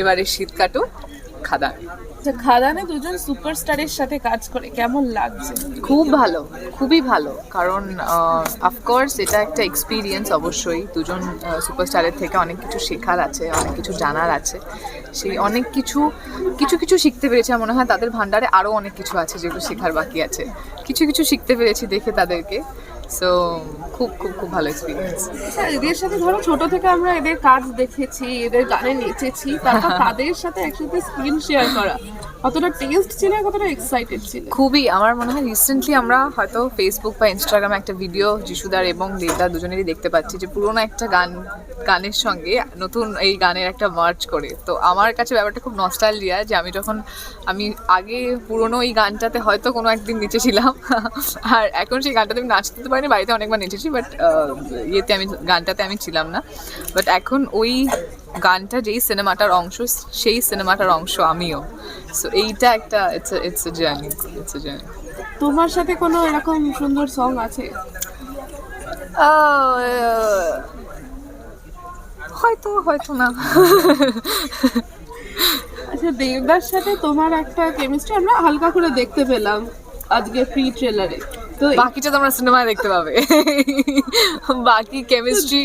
এবারে শীত কাটো খাদান। আচ্ছা খাদানে দুজন সুপারস্টারের সাথে কাজ করে কেমন লাগছে? খুব ভালো খুবই ভালো। কারণ অফকোর্স এটা একটা এক্সপিরিয়েন্স অবশ্যই। দুজন সুপারস্টারের থেকে অনেক কিছু শেখার আছে অনেক কিছু জানার আছে। সেই অনেক কিছু কিছু কিছু শিখতে পেরেছি। মনে হয় তাদের ভান্ডারে আরও অনেক কিছু আছে যেগুলো শেখার বাকি আছে। কিছু কিছু শিখতে পেরেছি দেখে তাদেরকে। সো খুব খুব খুব ভালো এক্সপিরিয়েন্স আচ্ছা এদের সাথে ধরো ছোট থেকে আমরা এদের কাজ দেখেছি এদের গানে নেচেছি তারপর তাদের সাথে একসাথে স্ক্রিন শেয়ার করা কতটা টেস্ট ছিল কতটা এক্সাইটেড ছিল? খুবই আমার মনে হয় রিসেন্টলি আমরা হয়তো ফেসবুক বা ইনস্টাগ্রামে একটা ভিডিও যিশুদার এবং দেবদার দুজনেরই দেখতে পাচ্ছি যে পুরোনো একটা গান গানের সঙ্গে নতুন এই গানের একটা মার্চ করে। তো আমার কাছে ব্যাপারটা খুব নস্টালজিয়া যে আমি যখন আমি আগে পুরোনো এই গানটাতে হয়তো কোনো একদিন নেচেছিলাম আর এখন সেই গানটাতে আমি নাচতে পারিনি বাড়িতে অনেকবার নেচেছি বাট ইয়েতে আমি গানটাতে আমি ছিলাম না। বাট এখন ওই গানটা যেই সিনেমাটার অংশ সেই সিনেমাটার অংশ আমিও। সো এইটা একটা it's it's a journey it's a journey তোমার সাথে কোনো এরকম সুন্দর সং আছে? হয়তো হয়তো না। আচ্ছা দেবদার সাথে তোমার একটা কেমিস্ট্রি আমরা হালকা করে দেখতে পেলাম আজকে প্রি ট্রেলারে বাকিটা তোমরা সিনেমায় দেখতে পাবে। বাকি কেমিস্ট্রি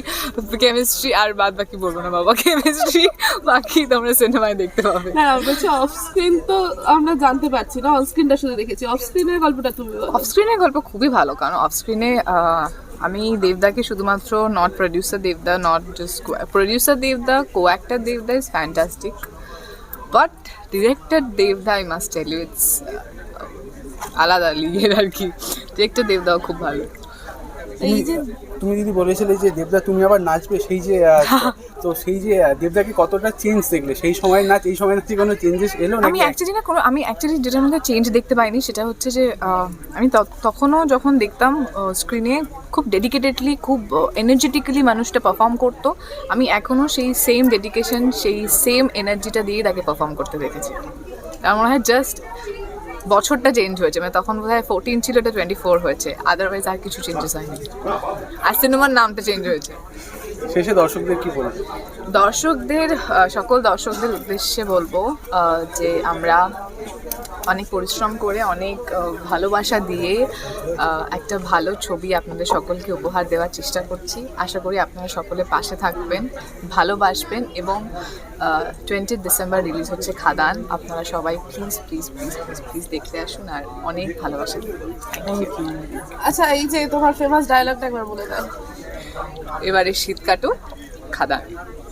কেমিস্ট্রি আর বাদ বাকি বলব না বাবা কেমিস্ট্রি বাকি তোমরা সিনেমায় দেখতে পাবে। হ্যাঁ বলছি অফ স্ক্রিন তো আমরা জানতে পারছি না অন স্ক্রিনটা শুধু দেখেছি। অফ স্ক্রিনের গল্পটা তুমি অফ স্ক্রিনের গল্প খুবই ভালো কারণ অফ স্ক্রিনে আমি দেবদাকে শুধুমাত্র not producer Debda not just producer Debda co actor Debda is fantastic but director Debda I must tell you it's আলাদা লিগের আর কি। ডিরেক্টর দেবদাও খুব ভালো। এই যে তুমি যদি বলেছিলে যে দেবদা তুমি আবার নাচবে সেই যে তো সেই যে দেবদাকে কতটা চেঞ্জ দেখলে? সেই সময় নাচ এই সময়ের নাচে কোনো চেঞ্জেস এলো না আমি অ্যাকচুয়ালি না কোনো আমি অ্যাকচুয়ালি যেটার মধ্যে চেঞ্জ দেখতে পাইনি সেটা হচ্ছে যে আমি তখনও যখন দেখতাম স্ক্রিনে খুব ডেডিকেটেডলি খুব এনার্জেটিক্যালি মানুষটা পারফর্ম করতো আমি এখনও সেই সেম ডেডিকেশন সেই সেম এনার্জিটা দিয়ে তাকে পারফর্ম করতে দেখেছি। আমার মনে হয় জাস্ট বছরটা চেঞ্জ হয়েছে মানে তখন বোধ হয় ফোরটিন ছিল এটা টোয়েন্টি ফোর হয়েছে। আদারওয়াইজ আর কিছু চেঞ্জেস হয়নি। আর সিনেমার নামটা চেঞ্জ হয়েছে। শেষে দর্শকদের কি বলব? দর্শকদের সকল দর্শকদের উদ্দেশ্যে বলব যে আমরা অনেক পরিশ্রম করে অনেক ভালোবাসা দিয়ে একটা ভালো ছবি আপনাদের সকলকে উপহার দেওয়ার চেষ্টা করছি। আশা করি আপনারা সকলে পাশে থাকবেন ভালোবাসবেন এবং টোয়েন্টি ডিসেম্বর রিলিজ হচ্ছে খাদান। আপনারা সবাই please please please please please দেখতে আসুন আর অনেক ভালোবাসা দেবেন আচ্ছা এই যে তোমার ফেমাস ডায়লগটা একবার বলে দাও। এবারে শীত কাটো খাদান।